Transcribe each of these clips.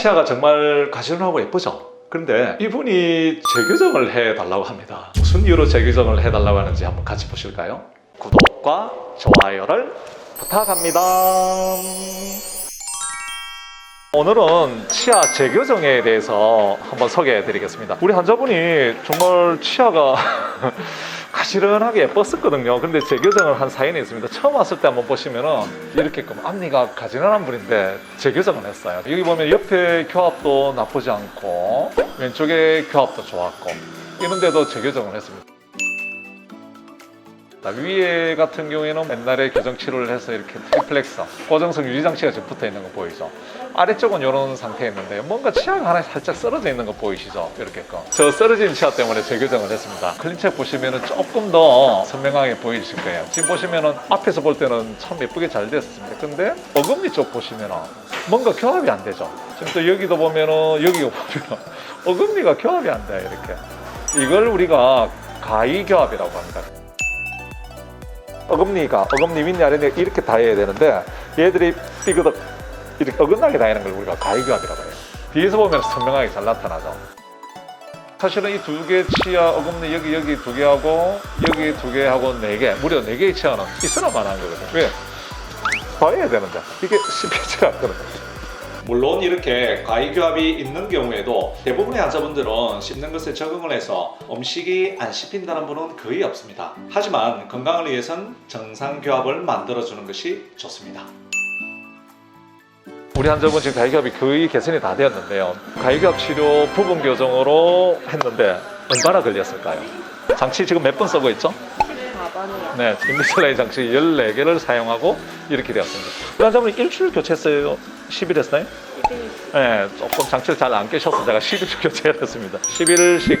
치아가 정말 가시런하고 예쁘죠? 그런데 이분이 재교정을 해달라고 합니다. 무슨 이유로 재교정을 해달라고 하는지 한번 같이 보실까요? 구독과 좋아요를 부탁합니다. 오늘은 치아 재교정에 대해서 한번 소개해 드리겠습니다. 우리 환자분이 정말 치아가 가 시런하게 예뻤었거든요. 근데 재교정을 한 사연이 있습니다. 처음 왔을 때 한번 보시면은 이렇게 끔 앞니가 가지런한 분인데 재교정을 했어요. 여기 보면 옆에 교합도 나쁘지 않고 왼쪽에 교합도 좋았고 이런데도 재교정을 했습니다. 자, 위에 같은 경우에는 옛날에 교정 치료를 해서 이렇게 트리플렉서 고정성 유지 장치가 지금 붙어 있는 거 보이죠? 아래쪽은 이런 상태였는데 뭔가 치아가 하나 살짝 쓰러져 있는 거 보이시죠? 이렇게 거. 저 쓰러진 치아 때문에 재교정을 했습니다. 클린책 보시면은 조금 더 선명하게 보이실 거예요. 지금 보시면은 앞에서 볼 때는 참 예쁘게 잘 됐습니다. 근데 어금니 쪽 보시면은 뭔가 교합이 안 되죠. 지금 또 여기도 보면은 여기가 보면은 어금니가 교합이 안 돼요. 이렇게. 이걸 우리가 가위 교합이라고 합니다. 어금니가 어금니 윗니 아랫니 이렇게 닿아야 되는데 얘들이 삐그덕 이렇게 어긋나게 닿는 걸 우리가 가위교합이라고 해요. 뒤에서 보면 선명하게 잘 나타나죠. 사실은 이 두 개 치아 어금니 여기 여기 두 개하고 여기 두 개하고 네 개, 무려 네 개의 치아는 있으나 마나한 거거든요. 왜? 봐야 되는데 이게 씹히지가 않거든요. 물론 이렇게 가위교합이 있는 경우에도 대부분의 환자분들은 씹는 것에 적응을 해서 음식이 안 씹힌다는 분은 거의 없습니다. 하지만 건강을 위해선 정상 교합을 만들어주는 것이 좋습니다. 우리 환자분 지금 가위교합이 거의 개선이 다 되었는데요. 가위교합 치료 부분 교정으로 했는데 얼마나 걸렸을까요? 장치 지금 몇 번 쓰고 있죠? 14번이요. 네, 인비슬라인 장치 14개를 사용하고 이렇게 되었습니다. 그 환자분이 일주일 교체했어요? 10일 했나요? 네, 조금 장치를 잘 안 깨셔서 제가 10일 교체를 했습니다. 11일씩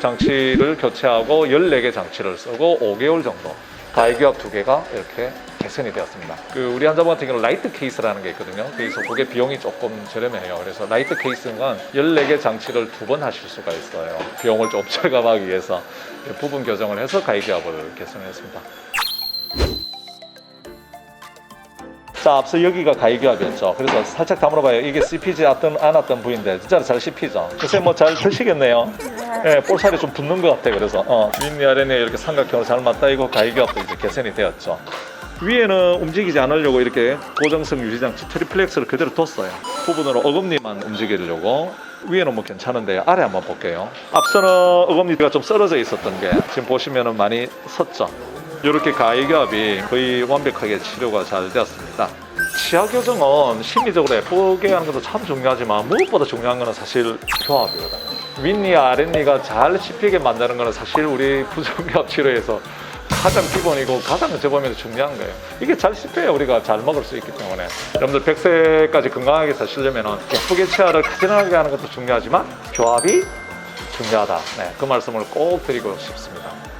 장치를 교체하고 14개 장치를 쓰고 5개월 정도 가위교합 두 개가 이렇게 개선이 되었습니다. 그 우리 환자분 같은 경우는 라이트 케이스라는 게 있거든요. 그래서 그게 비용이 조금 저렴해요. 그래서 라이트 케이스는 14개 장치를 두 번 하실 수가 있어요. 비용을 좀 절감하기 위해서 부분 교정을 해서 가위교합을 개선했습니다. 자, 앞서 여기가 가위교합이었죠. 그래서 살짝 다물어봐요. 이게 씹히지 않았던, 않았던 부위인데 진짜로 잘 씹히죠. 글쎄 뭐 잘 드시겠네요. 예, 볼살이 좀 붙는 것 같아요. 그래서 어, 윗니 아래니 이렇게 삼각형으로 잘 맞다 이거 가위교합도 이제 개선이 되었죠. 위에는 움직이지 않으려고 이렇게 고정성 유지장치 트리플렉스를 그대로 뒀어요. 부분으로 어금니만 움직이려고 위에는 뭐 괜찮은데 아래 한번 볼게요. 앞서는 어금니가 좀 쓰러져 있었던 게 지금 보시면은 많이 섰죠. 이렇게 가위교합이 거의 완벽하게 치료가 잘 되었습니다. 치아 교정은 심리적으로 예쁘게 하는 것도 참 중요하지만 무엇보다 중요한 것은 사실 교합이거든요. 윗니 아랫니가 잘 씹히게 만드는 것은 사실 우리 부정교합 치료에서 가장 기본이고 가장 보면 중요한 거예요. 이게 잘 씹혀야 우리가 잘 먹을 수 있기 때문에 여러분들 100세까지 건강하게 사시려면 예쁘게 치아를 가지런하게 하는 것도 중요하지만 교합이 중요하다. 네, 그 말씀을 꼭 드리고 싶습니다.